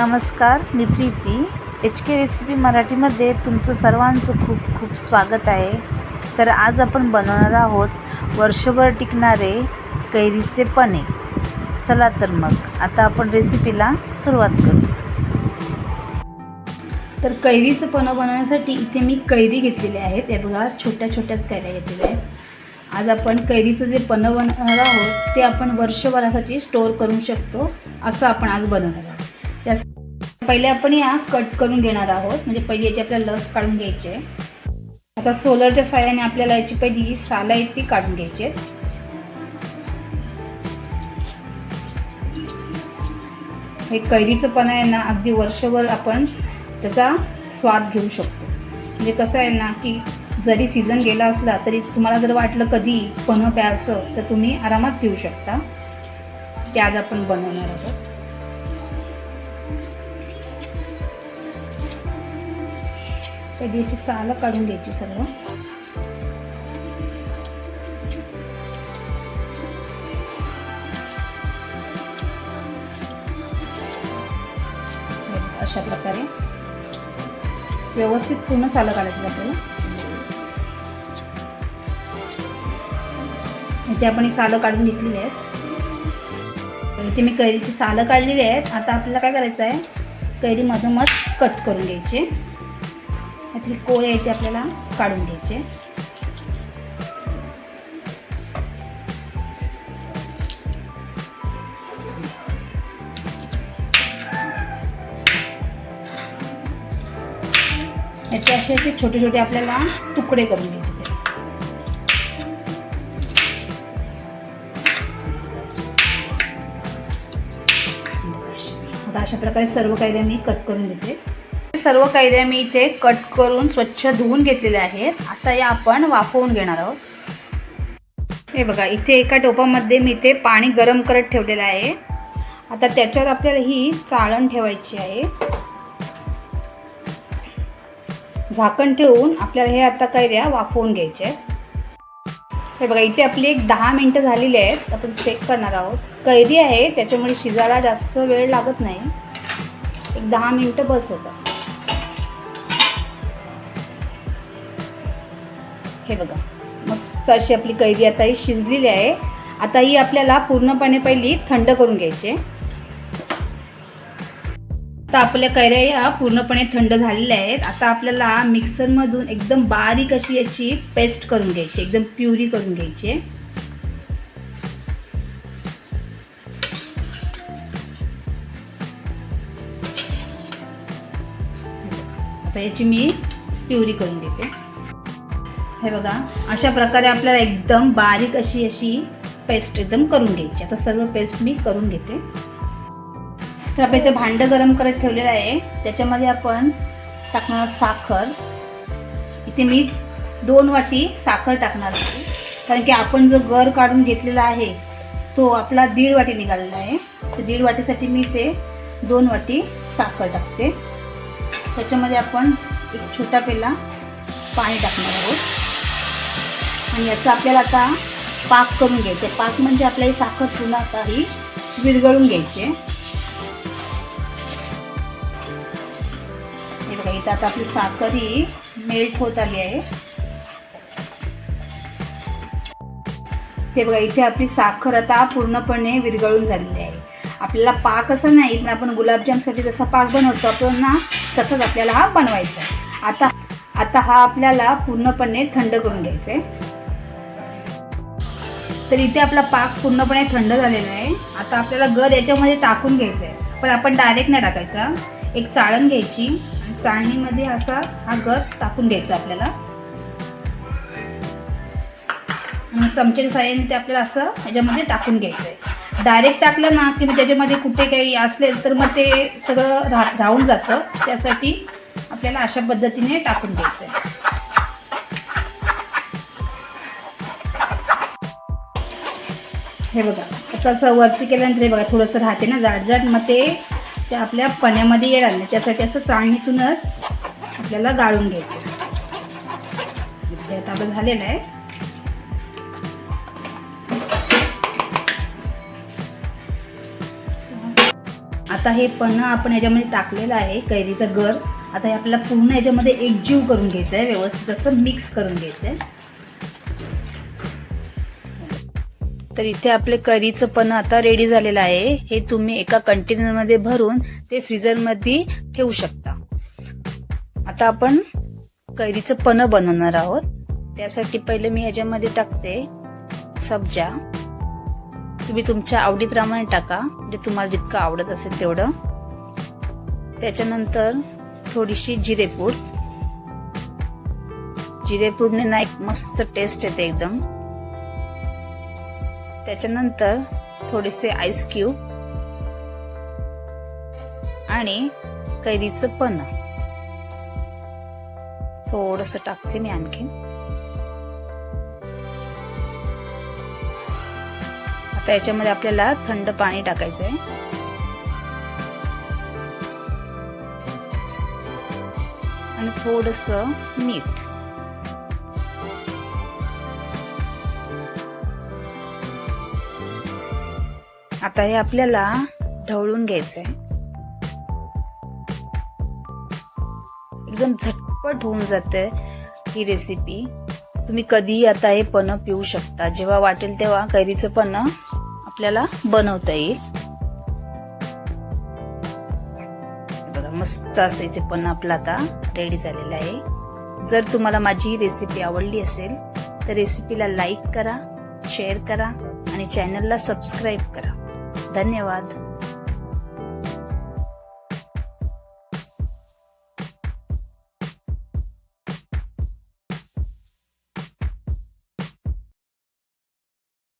नमस्कार मी Preeti. H K recipe मराठीमध्ये तुमचं सर्वांचं खूप खूप स्वागत आहे. तर आज आपण बनवणार आहोत वर्षभर टिकणारे कैरीचे पणे. चला तर मग आता आपण रेसिपीला सुरुवात करू. तर कैरीचं पन्ह बनवण्यासाठी इथे मी कैरी घेतलेली आहेत. हे बघा छोट्या छोट्याच कैऱ्या घेतलेल्या आहेत. आज आपण कैरीचं जे पन्ह बनवणार आहोत ते आपण वर्षभरासाठी स्टोअर करू शकतो असं आपण आज बनवणार आहोत. त्यास पहिले आपण या कट करून घेणार आहोत. म्हणजे पहिली याची आपल्याला लस काढून घ्यायची आहे. आता सोलरच्या साह्याने आपल्याला याची पहिली सालं आहेत ती काढून घ्यायची आहे हे कैरीचं पण आहे ना अगदी वर्षभर आपण त्याचा स्वाद घेऊ शकतो. म्हणजे कसं आहे ना की जरी सीझन गेला असला तरी तुम्हाला जर वाटलं कधी पन्ह प्यायचं तर तुम्ही आरामात पिऊ शकता. ते आज आपण बनवणार आहोत. तर याची सालं काढून घ्यायची सर्व अशा प्रकारे. व्यवस्थित पूर्ण सालं काढायचं आपल्याला. इथे आपण ही सालं काढून घेतलेली आहेत. इथे मी कैरीची सालं काढलेली आहेत. आता आपल्याला काय करायचं आहे? कैरी मधोमध कट करून घ्यायची. यातली कोळ यायचे आपल्याला काढून घ्यायचे. याचे असे असे छोटे छोटे आपल्याला तुकडे करून घ्यायचे ते. आता अशा प्रकारे सर्व कायद्या मी कट करून घेते. सर्व कैऱ्या मी इथे कट करून स्वच्छ धुवून घेतलेल्या आहेत. आता या आपण वाफवून घेणार आहोत. हे बघा इथे एका टोपामध्ये मी इथे पाणी गरम करत ठेवलेलं आहे. आता त्याच्यावर आपल्याला ही चाळण ठेवायची आहे. झाकण ठेवून आपल्याला हे आता कैऱ्या वाफवून घ्यायच्या आहेत. हे बघा इथे आपली एक दहा मिनटं झालेली आहेत. आपण चेक करणार आहोत. कैरी आहे त्याच्यामुळे शिजायला जास्त वेळ लागत नाही. एक दहा मिनटं बस होतं हे बघा. मस्त अशी आपली कैरी आता ही शिजलेली आहे. आता ही आपल्याला पूर्णपणे पहिली थंड करून घ्यायची. आता आपल्या कैऱ्या या पूर्णपणे थंड झालेल्या आहेत. आता आपल्याला मिक्सरमधून एकदम बारीक अशी याची पेस्ट करून घ्यायची. एकदम प्युरी करून घ्यायची. आता याची मी प्युरी करून घेते. हे बघा अशा प्रकारे आपल्याला एकदम बारीक अशी अशी पेस्ट एकदम करून घ्यायची. आता सर्व पेस्ट मी करून घेते. तर आपण इथे भांडं गरम करत ठेवलेलं आहे. त्याच्यामध्ये आपण टाकणार साखर. इथे मी दोन वाटी साखर टाकणार आहे. कारण की आपण जो गर काढून घेतलेला आहे तो आपला दीड वाटी निघालेला आहे. तर दीड वाटीसाठी मी ते दोन वाटी साखर टाकते. त्याच्यामध्ये आपण एक छोटा पेला पाणी टाकणार आहोत. आणि याचा आपल्याला आता पाक करून घ्यायचं पाक म्हणजे आपल्या ही साखर पुन्हा आता ही विरघळून घ्यायची हे बघा इथं आता आपली साखर ही मेल्ट होत आली आहे. ते बघा इथे आपली साखर आता पूर्णपणे विरघळून झालेली आहे. आपल्याला पाक असं नाही पण आपण गुलाबजामसाठी जसा पाक बनवतो आपण ना तसंच आपल्याला हा बनवायचा आहे. आता आता हा आपल्याला पूर्णपणे थंड करून घ्यायचा आहे. तर इथे आपला पाक पूर्णपणे थंड झालेला आहे. आता आपल्याला गर याच्यामध्ये टाकून घ्यायचा आहे. पण आपण डायरेक्ट नाही टाकायचा. एक चाळण घ्यायची. आणि चाळणीमध्ये असा हा गर टाकून घ्यायचा आपल्याला. आणि चमच्याच्या साह्याने ते आपल्याला असं याच्यामध्ये टाकून घ्यायचं आहे. डायरेक्ट टाकलं ना की मग त्याच्यामध्ये कुठे काही असले तर मग ते सगळं रा राहून जातं. त्यासाठी आपल्याला अशा पद्धतीने टाकून घ्यायचं आहे. हे बघा आता असं वरती केल्यानंतर हे बघा थोडंसं राहते ना जाडजाड. मग ते ते आपल्या पण्यामध्ये येणार नाही. त्यासाठी असं चाळणीतूनच आपल्याला गाळून घ्यायचं. आता आपलं झालेलं आहे. आता हे पन्ह आपण याच्यामध्ये टाकलेलं आहे कैरीचं गर. आता हे आपल्याला पूर्ण याच्यामध्ये एकजीव करून घ्यायचं आहे व्यवस्थित असं मिक्स करून घ्यायचं आहे. तर इथे आपले करीचं पण आता रेडी झालेलं आहे. हे तुम्ही एका कंटेनरमध्ये भरून ते फ्रीजरमध्ये ठेवू शकता. आता आपण कैरीचं पण बनवणार आहोत. त्यासाठी पहिले मी याच्यामध्ये टाकते सब्जा. तुम्ही तुमच्या आवडीप्रमाणे टाका. म्हणजे तुम्हाला जितकं आवडत असेल तेवढं. त्याच्यानंतर थोडीशी जिरेपूड. जिरेपूडने ना एक मस्त टेस्ट येते एकदम. त्याच्यानंतर थोडेसे आईस क्यूब आणि कैरीचं पण थोडस टाकते मी आणखी आता याच्यामध्ये आपल्याला थंड पाणी टाकायचं आहे आणि थोडस मीठ. आता हे आपल्याला ढवळून घ्यायचंय. एकदम झटपट होऊन जाते ही रेसिपी तुम्ही कधीही आता हे पन्ह पिऊ शकता. जेव्हा वाटेल तेव्हा कैरीचं पन्ह आपल्याला बनवता येईल. बघा मस्त असं इथे पन्ह आपलं आता रेडी झालेलं आहे. जर तुम्हाला माझी ही रेसिपी आवडली असेल तर रेसिपीला लाईक करा शेअर करा आणि चॅनलला सबस्क्राईब करा. धन्यवाद.